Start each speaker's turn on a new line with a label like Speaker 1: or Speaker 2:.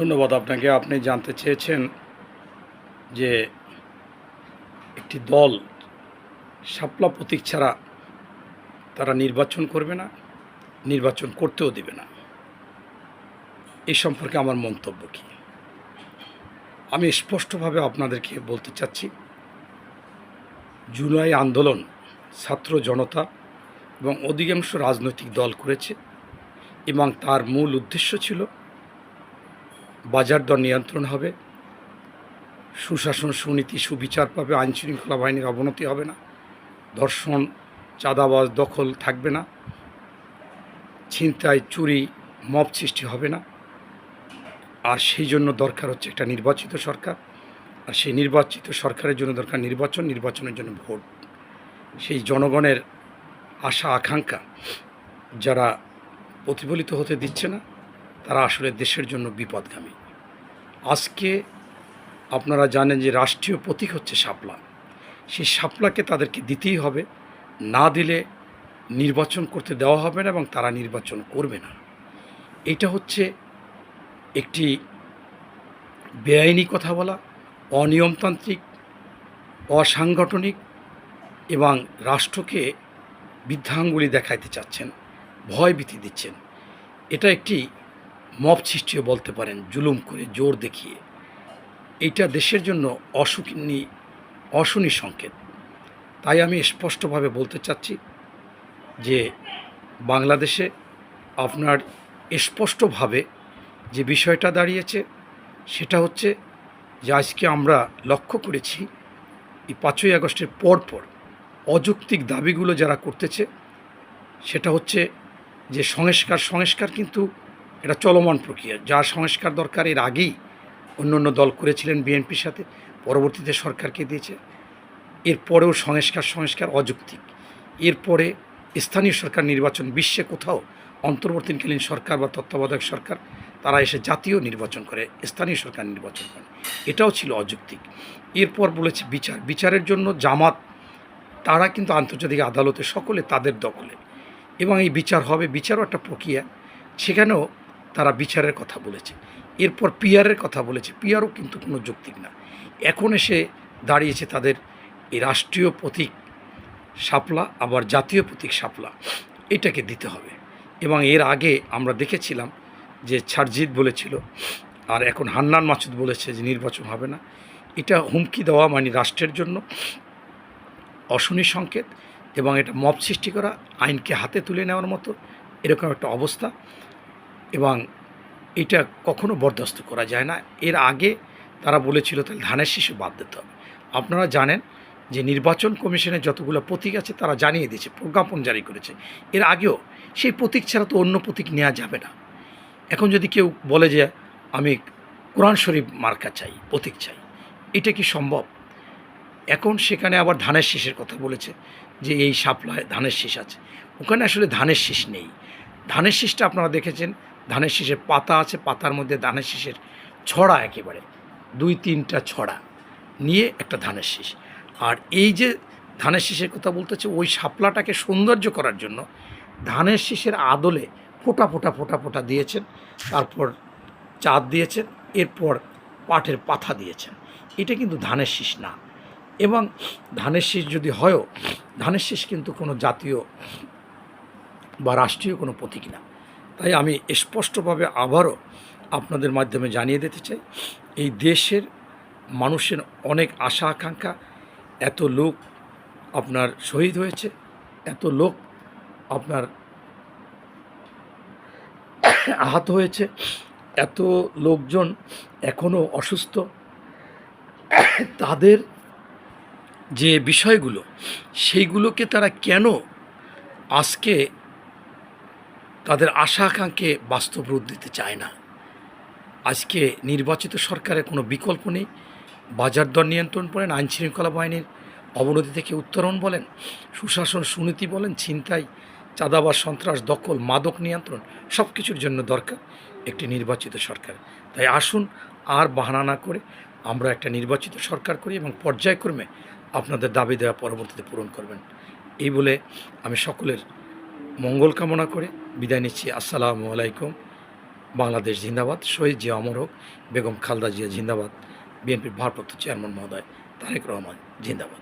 Speaker 1: ধন্যবাদ আপনাকে। আপনি জানতে চেয়েছেন যে একটি দল শাপলা প্রতীক ছাড়া তারা নির্বাচন করবে না, নির্বাচন করতেও দিবে না। এই সম্পর্কে আমার মন্তব্য কী? আমি স্পষ্টভাবে আপনাদেরকে বলতে চাচ্ছি, জুলাই আন্দোলন ছাত্র জনতা এবং অধিকাংশ রাজনৈতিক দল করেছে এবং তার মূল উদ্দেশ্য ছিল বাজার দর নিয়ন্ত্রণ হবে। সুশাসন, সুনীতি, সুবিচার পাবে আইন শৃঙ্খলা বাহিনীর অবনতি হবে না। ধর্ষণ, চাঁদাবাজ, দখল থাকবে না। ছিনতাই, চুরি, মব সৃষ্টি হবে না। আর সেই জন্য দরকার হচ্ছে একটা নির্বাচিত সরকার। আর সেই নির্বাচিত সরকারের জন্য দরকার নির্বাচন, নির্বাচনের জন্য ভোট। সেই জনগণের আশা, আকাঙ্ক্ষা যারা প্রতিফলিত হতে দিচ্ছে না তারা আসলে দেশের জন্য বিপদগামী। আজকে আপনারা জানেন যে রাষ্ট্রীয় প্রতীক হচ্ছে শাপলা। সেই শাপলাকে তাদেরকে দিতেই হবে, না দিলে নির্বাচন করতে দেওয়া হবে না এবং তারা নির্বাচন করবে না। এটা হচ্ছে একটি বেআইনি কথা বলা, অনিয়মতান্ত্রিক, অসাংগঠনিক এবং রাষ্ট্রকে বৃদ্ধাঙ্গুলি দেখাইতে চাচ্ছেন ভয় ভীতি দিচ্ছেন। এটা একটি মব সৃষ্টিও বলতে পারেন, জুলুম করে, জোর দেখিয়ে। এইটা দেশের জন্য অসুখী অশুনি সংকেত। তাই আমি স্পষ্টভাবে বলতে চাচ্ছি যে বাংলাদেশে আপনার স্পষ্টভাবে যে বিষয়টা দাঁড়িয়েছে, সেটা হচ্ছে যে আজকে আমরা লক্ষ্য করেছি, এই পাঁচই আগস্টের পরপর অযৌক্তিক দাবিগুলো যারা করতেছে, সেটা হচ্ছে যে সংস্কার সংস্কার কিন্তু এটা চলমান প্রক্রিয়া। যা সংস্কার দরকার, এর আগেই অন্য অন্য দল করেছিলেন বিএনপির সাথে, পরবর্তীতে সরকারকে দিয়েছে। এরপরেও সংস্কার সংস্কার অযৌক্তিক। এরপরে স্থানীয় সরকার নির্বাচন, বিশ্বে কোথাও অন্তর্বর্তীকালীন সরকার বা তত্ত্বাবধায়ক সরকার, তারা এসে জাতীয় নির্বাচন করে, স্থানীয় সরকার নির্বাচন করে। এটাও ছিল অযৌক্তিক। এরপর বলেছে বিচার। বিচারের জন্য জামাত, তারা কিন্তু আন্তর্জাতিক আদালতে সকলে তাদের দখলে। এবং এই বিচার হবে, বিচারও একটা প্রক্রিয়া। সেখানেও তারা বিচারের কথা বলেছে। এরপর পিয়ারের কথা বলেছে। পিয়ারও কিন্তু কোনো যৌক্তিক না। এখন এসে দাঁড়িয়েছে তাদের এই রাষ্ট্রীয় প্রতীক সাপলা আবার জাতীয় প্রতীক সাপলা এটাকে দিতে হবে। এবং এর আগে আমরা দেখেছিলাম যে ছাড়জিৎ বলেছিল, আর এখন হান্নান মাসুদ বলেছে যে নির্বাচন হবে না। এটা হুমকি দেওয়া মানে রাষ্ট্রের জন্য অশনি সংকেত এবং এটা মব সৃষ্টি করা, আইনকে হাতে তুলে নেওয়ার মতো এরকম একটা অবস্থা। এবং এটা কখনো বরদাস্ত করা যায় না। এর আগে তারা বলেছিল, তাহলে ধানের শিশু বাদ দিতে হবে। আপনারা জানেন যে নির্বাচন কমিশনের যতগুলো প্রতীক আছে, তারা জানিয়ে দিয়েছে, প্রজ্ঞাপন জারি করেছে। এর আগেও সেই প্রতীক ছাড়া তো অন্য প্রতীক নেওয়া যাবে না। এখন যদি কেউ বলে যে, আমি কোরআন শরীফ মার্কা চাই, প্রতীক চাই এটা কি সম্ভব? এখন সেখানে আবার ধানের শীষের কথা বলেছে যে, এই সাপ্লায় ধানের শীষ আছে। ওখানে আসলে ধানের শীষ নেই। ধানের শীষটা আপনারা দেখেছেন ধানের শীষের পাতা আছে, পাতার মধ্যে ধানের শীষের ছড়া একেবারে। দুই তিনটা ছড়া নিয়ে একটা ধানের শীষ। আর এই যে ধানের শীষের কথা বলতেছে ওই শাপলাটাকে সৌন্দর্য করার জন্য ধানের শীষের আদলে ফোটা ফোটা ফোটা ফোটা দিয়েছেন, তারপর চাঁদ দিয়েছেন, এরপর পাটের পাথা দিয়েছেন। এটা কিন্তু ধানের শীষ না। এবং ধানের শীষ যদি হয়ও, ধানের শীষ কিন্তু কোনো জাতীয় বা রাষ্ট্রীয় কোনো প্রতীক না। তাই আমি স্পষ্টভাবে আবারও আপনাদের মাধ্যমে জানিয়ে দিতে চাই, এই দেশের মানুষের অনেক আশা আকাঙ্ক্ষা, এত লোক আপনার শহীদ হয়েছে, এত লোক আপনার আহত হয়েছে, এত লোকজন এখনও অসুস্থ। তাদের যে বিষয়গুলো, সেইগুলোকে তারা কেন আজকে তাদের আশা আকাঙ্ক্ষে বাস্তব রূপ দিতে চায় না। আজকে নির্বাচিত সরকারের কোনো বিকল্প নেই। বাজার দর নিয়ন্ত্রণ বলেন আইন শৃঙ্খলা বাহিনীর অবনতি থেকে উত্তরণ বলেন, সুশাসন সুনীতি বলেন, ছিনতাই, চাঁদাবাজ, সন্ত্রাস, দখল, মাদক নিয়ন্ত্রণ সব কিছুর জন্য দরকার একটি নির্বাচিত সরকার। তাই আসুন আর বাহানা না করে আমরা একটা নির্বাচিত সরকার করি এবং পর্যায়ক্রমে আপনাদের দাবি দেওয়া পরবর্তীতে পূরণ করবেন। এই বলে আমি সকলের মঙ্গল কামনা করে বিদায় নিচ্ছি। আসসালামু আলাইকুম। বাংলাদেশ জিন্দাবাদ। শহীদ জিয়া অমর হোক, বেগম খালদা জিয়া জিন্দাবাদ। বিএনপির ভারপ্রাপ্ত চেয়ারম্যান মহোদয় তারেক রহমান জিন্দাবাদ।